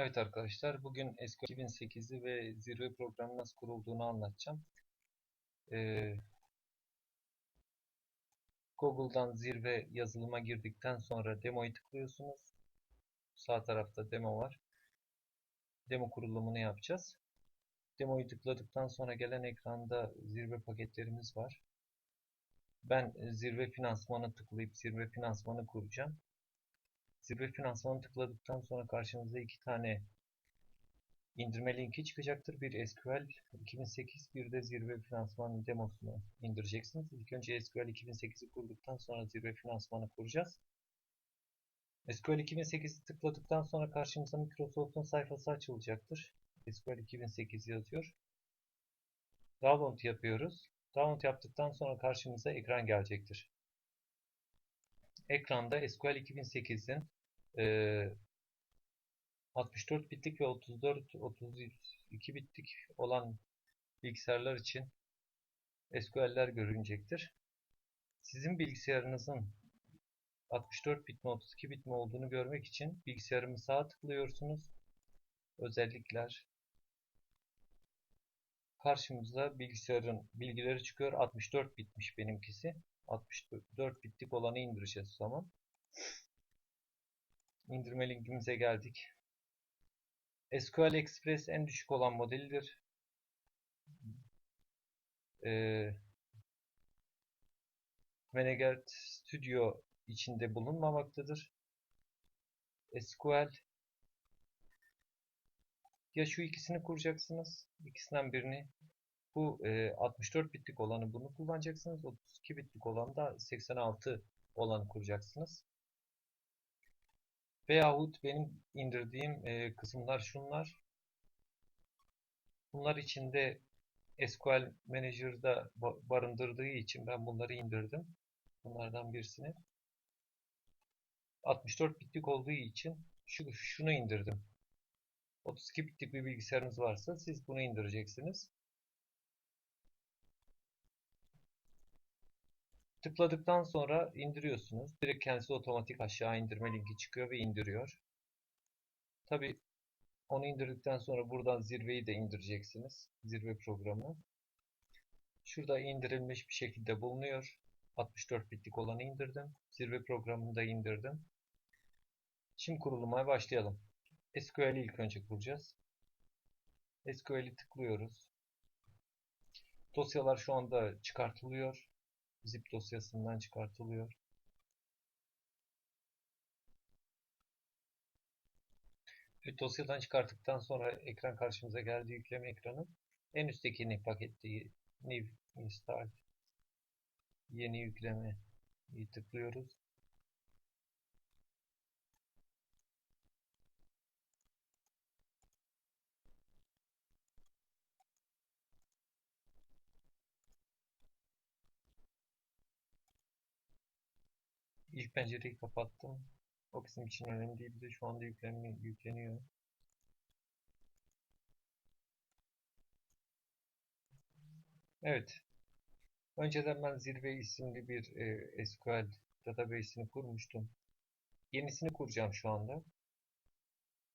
Evet arkadaşlar, bugün SQL 2008'i ve zirve programı nasıl kurulduğunu anlatacağım. Ee, Google'dan zirve yazılıma girdikten sonra demoyu tıklıyorsunuz. Sağ tarafta demo var. Demo kurulumunu yapacağız. Demoyu tıkladıktan sonra gelen ekranda zirve paketlerimiz var. Ben zirve finansmanı tıklayıp zirve finansmanı kuracağım. Zirve finansmanı tıkladıktan sonra karşınıza iki tane indirme linki çıkacaktır. Bir SQL 2008, bir de zirve finansman demosunu indireceksiniz. İlk önce SQL 2008'i kurduktan sonra zirve finansmanı kuracağız. SQL 2008'i tıkladıktan sonra karşımıza Microsoft'un sayfası açılacaktır. SQL 2008 yazıyor. Download yapıyoruz. Download yaptıktan sonra karşımıza ekran gelecektir. Ekranda SQL 2008'in e, 64 bitlik ve 34 32 bitlik olan bilgisayarlar için SQL'ler görünecektir. Sizin bilgisayarınızın 64 bit mi 32 bit mi olduğunu görmek için bilgisayarımı sağa tıklıyorsunuz. Özellikler karşımıza bilgisayarın bilgileri çıkıyor. 64 bitmiş benimkisi. 64 bitlik olanı indireceğiz o zaman. İndirme linkimize geldik. SQL Express en düşük olan modelidir. Ee, Menegert Studio içinde bulunmamaktadır. SQL ya şu ikisini kuracaksınız. İkisinden birini bu e, 64 bitlik olanı bunu kullanacaksınız. 32 bitlik olan da 86 olanı kuracaksınız. Veyahut benim indirdiğim e, kısımlar şunlar. Bunlar içinde SQL Manager'da barındırdığı için ben bunları indirdim. Bunlardan birisini. 64 bitlik olduğu için şu, şunu indirdim. 32 bitlik bir bilgisayarınız varsa siz bunu indireceksiniz. Tıkladıktan sonra indiriyorsunuz. Direkt kendisi otomatik aşağı indirme linki çıkıyor ve indiriyor. Tabi onu indirdikten sonra buradan zirveyi de indireceksiniz. Zirve programı. Şurada indirilmiş bir şekilde bulunuyor. 64 bitlik olanı indirdim. Zirve programını da indirdim. Şimdi kurulumaya başlayalım. SQL'i ilk önce kuracağız. SQL'i tıklıyoruz. Dosyalar şu anda çıkartılıyor zip dosyasından çıkartılıyor. Evet, dosyadan çıkarttıktan sonra ekran karşımıza geldi yükleme ekranı. En üsttekini paketli new install yeni yükleme tıklıyoruz. İlk pencereyi kapattım. O bizim için önemli değil de şu anda yüklenme, yükleniyor. Evet. Önceden ben Zirve isimli bir e, SQL database'ini kurmuştum. Yenisini kuracağım şu anda.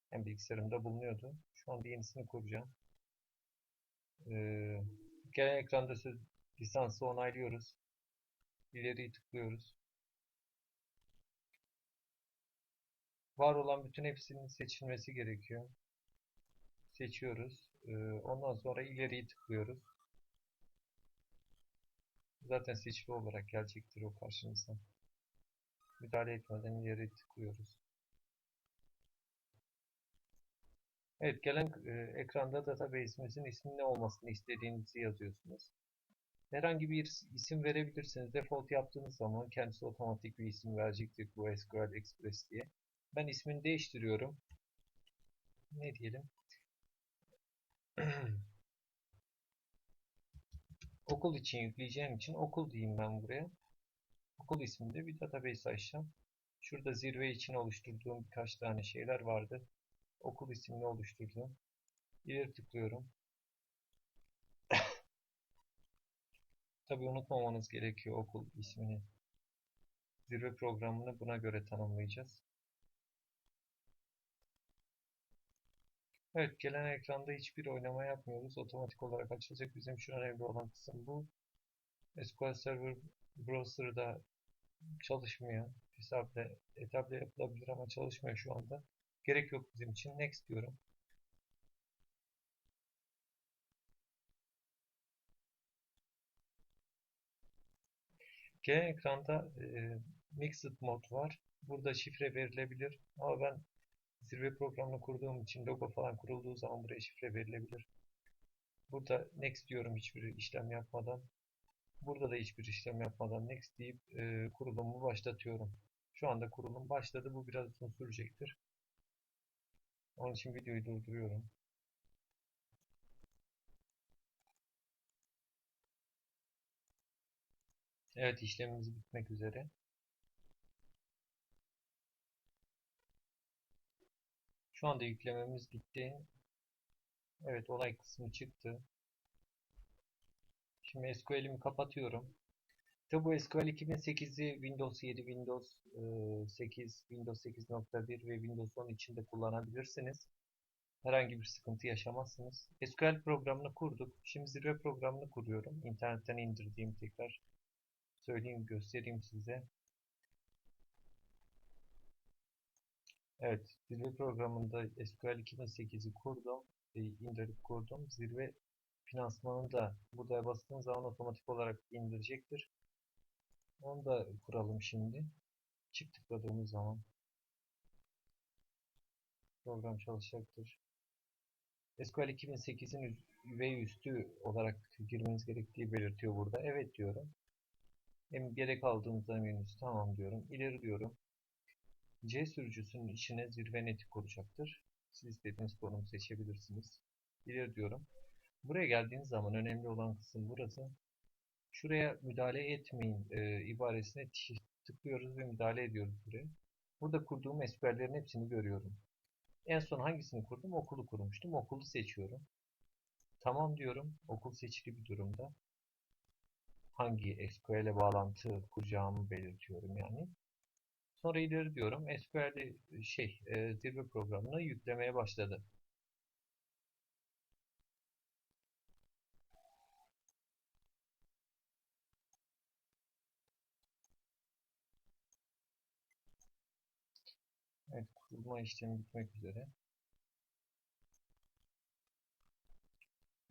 Hem bilgisayarımda bulunuyordu. Şu anda yenisini kuracağım. Ee, gelen ekranda lisansı onaylıyoruz. İleriyi tıklıyoruz. Var olan bütün hepsinin seçilmesi gerekiyor. Seçiyoruz. Ee, ondan sonra ileriyi tıklıyoruz. Zaten seçili olarak gelecektir o karşınıza. Müdahale etmeden ileri tıklıyoruz. Evet gelen e, ekranda database'imizin ismi ne olmasını istediğinizi yazıyorsunuz. Herhangi bir isim verebilirsiniz. Default yaptığınız zaman kendisi otomatik bir isim verecektir bu SQL Express diye. Ben ismini değiştiriyorum. Ne diyelim? okul için yükleyeceğim için okul diyeyim ben buraya. Okul isminde bir database açacağım. Şurada zirve için oluşturduğum birkaç tane şeyler vardı. Okul ismini oluşturdum. İleri tıklıyorum. Tabi unutmamanız gerekiyor okul ismini. Zirve programını buna göre tanımlayacağız. Evet, gelen ekranda hiçbir oynama yapmıyoruz. Otomatik olarak açılacak. Bizim için önemli olan kısım bu. SQL Server Browser'da çalışmıyor. Hesapla, etapla yapılabilir ama çalışmıyor şu anda. Gerek yok bizim için. Next diyorum. Gelen ekranda e, Mixed Mode var. Burada şifre verilebilir. Ama ben zirve programını kurduğum için logo falan kurulduğu zaman buraya şifre verilebilir. Burada Next diyorum hiçbir işlem yapmadan. Burada da hiçbir işlem yapmadan Next deyip e, kurulumu başlatıyorum. Şu anda kurulum başladı. Bu biraz uzun sürecektir. Onun için videoyu durduruyorum. Evet işlemimiz bitmek üzere. Şu anda yüklememiz bitti. Evet olay kısmı çıktı. Şimdi SQL'imi kapatıyorum. Tabi SQL 2008'i Windows 7, Windows 8, Windows 8.1 ve Windows 10 içinde kullanabilirsiniz. Herhangi bir sıkıntı yaşamazsınız. SQL programını kurduk. Şimdi zirve programını kuruyorum. İnternetten indirdiğim tekrar söyleyeyim, göstereyim size. Evet, zirve programında SQL 2008'i kurdum, e, indirip kurdum. Zirve finansmanını da burada bastığım zaman otomatik olarak indirecektir. Onu da kuralım şimdi. Çift tıkladığımız zaman program çalışacaktır. SQL 2008'in ve üstü olarak girmeniz gerektiği belirtiyor burada. Evet diyorum. Hem gerek aldığımızda menüsü tamam diyorum. İleri diyorum. C sürücüsünün içine zirve neti kuracaktır. Siz istediğiniz konumu seçebilirsiniz. İleri diyorum. Buraya geldiğiniz zaman önemli olan kısım burası. Şuraya müdahale etmeyin e, ibaresine tıklıyoruz ve müdahale ediyoruz buraya. Burada kurduğum SQL'lerin hepsini görüyorum. En son hangisini kurdum? Okulu kurmuştum. Okulu seçiyorum. Tamam diyorum. Okul seçili bir durumda. Hangi SQL'e bağlantı kuracağımı belirtiyorum yani. Sonra ileri diyorum. SQL'de şey e, zirve programını yüklemeye başladı. Evet, kurulma işlemi bitmek üzere.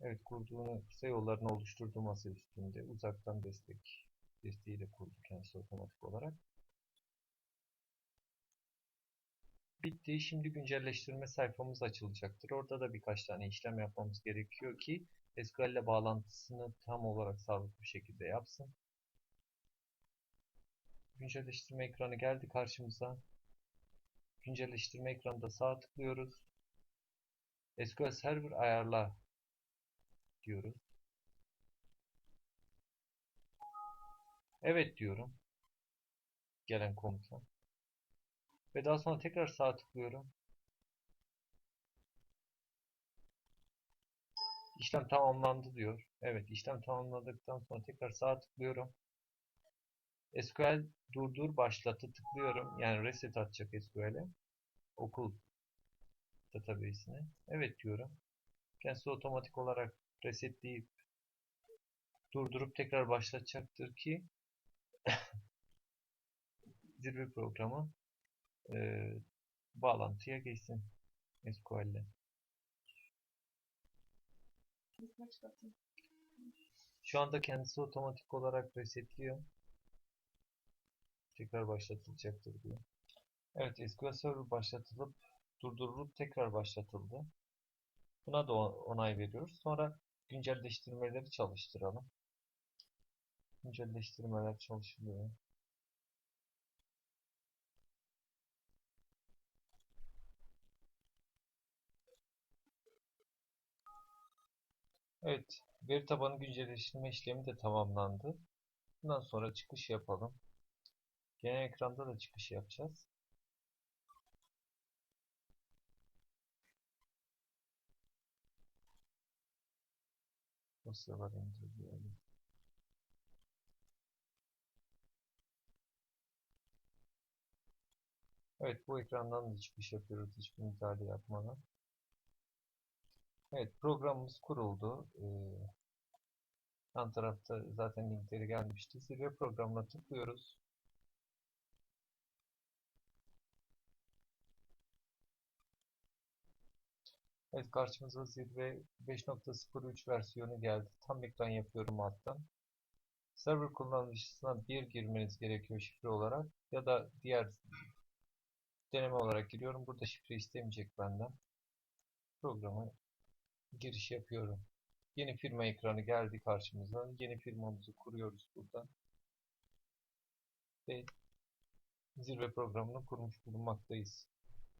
Evet, kurduğunu kısa yollarını oluşturduğu masa üstünde uzaktan destek desteğiyle kurdu kendisi otomatik olarak. Bitti. Şimdi güncelleştirme sayfamız açılacaktır. Orada da birkaç tane işlem yapmamız gerekiyor ki SQL ile bağlantısını tam olarak sağlıklı bir şekilde yapsın. Güncelleştirme ekranı geldi karşımıza. Güncelleştirme ekranında sağ tıklıyoruz. SQL Server ayarla diyoruz. Evet diyorum. Gelen komuta. Ve daha sonra tekrar sağ tıklıyorum. İşlem tamamlandı diyor. Evet işlem tamamladıktan sonra tekrar sağ tıklıyorum. SQL durdur başlatı tıklıyorum. Yani reset atacak SQL'e. Okul database'ine. Evet diyorum. Kendisi otomatik olarak resetleyip durdurup tekrar başlatacaktır ki zirve programı e, bağlantıya geçsin SQL ile. Şu anda kendisi otomatik olarak resetliyor. Tekrar başlatılacaktır diyor. Evet SQL Server başlatılıp durdurulup tekrar başlatıldı. Buna da onay veriyoruz. Sonra güncelleştirmeleri çalıştıralım. Güncelleştirmeler çalışılıyor. Evet, veri tabanı güncelleştirme işlemi de tamamlandı. Bundan sonra çıkış yapalım. Genel ekranda da çıkış yapacağız. Dosyalar indirgeyelim. Evet bu ekrandan da çıkış yapıyoruz hiçbir müdahale yapmadan. Evet programımız kuruldu. Ee, yan tarafta zaten linkleri gelmişti. Zirve programına tıklıyoruz. Evet karşımıza zirve 5.03 versiyonu geldi. Tam ekran yapıyorum alttan. Server kullanıcısına bir girmeniz gerekiyor şifre olarak ya da diğer deneme olarak giriyorum. Burada şifre istemeyecek benden. Programa giriş yapıyorum. Yeni firma ekranı geldi karşımıza. Yeni firmamızı kuruyoruz buradan. Ve zirve programını kurmuş bulunmaktayız.